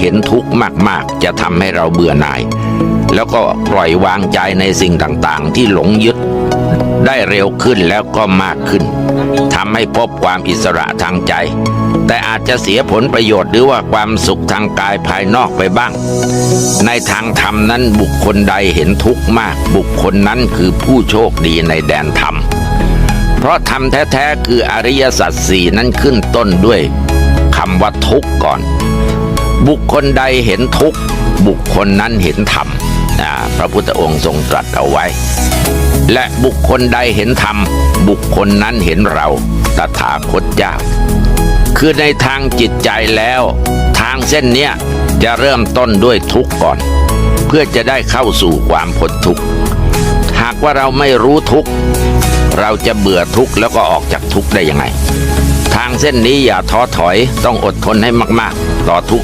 เห็นทุกข์มากๆ จะทำให้เราเบื่อหน่าย แล้วก็ปล่อยวางใจในสิ่งต่างๆ ที่หลงยึด ได้เร็วขึ้นแล้วก็มากขึ้นทำให้พบความอิสระทางใจ แต่อาจจะเสียผลประโยชน์หรือว่าความสุขทางกายภายนอกไปบ้าง ในทางธรรมนั้นบุคคลใดเห็นทุกข์มาก บุคคลนั้นคือผู้โชคดีในแดนธรรม เพราะธรรมแท้ๆคืออริยสัจสี่นั้นขึ้นต้นด้วยคำว่าทุกข์ก่อน บุคคลใดเห็นทุกข์บุคคลนั้นเห็นธรรมอ่าพระพุทธองค์ทรงตรัสเอาไว้ และบุคคลใดเห็นธรรม บุคคลนั้นเห็นเราตถาคตเจ้า คือในทางจิตใจแล้ว ทางเส้นเนี้ยจะเริ่มต้นด้วยทุกข์ก่อน เพื่อจะได้เข้าสู่ความพ้นทุกข์หากว่าเราไม่รู้ทุกข์เราจะเบื่อทุกข์แล้วก็ออกจากทุกข์ได้ยังไง ทางเส้นนี้อย่าท้อถอยต้องอดทนให้มาก ๆ ต่อทุก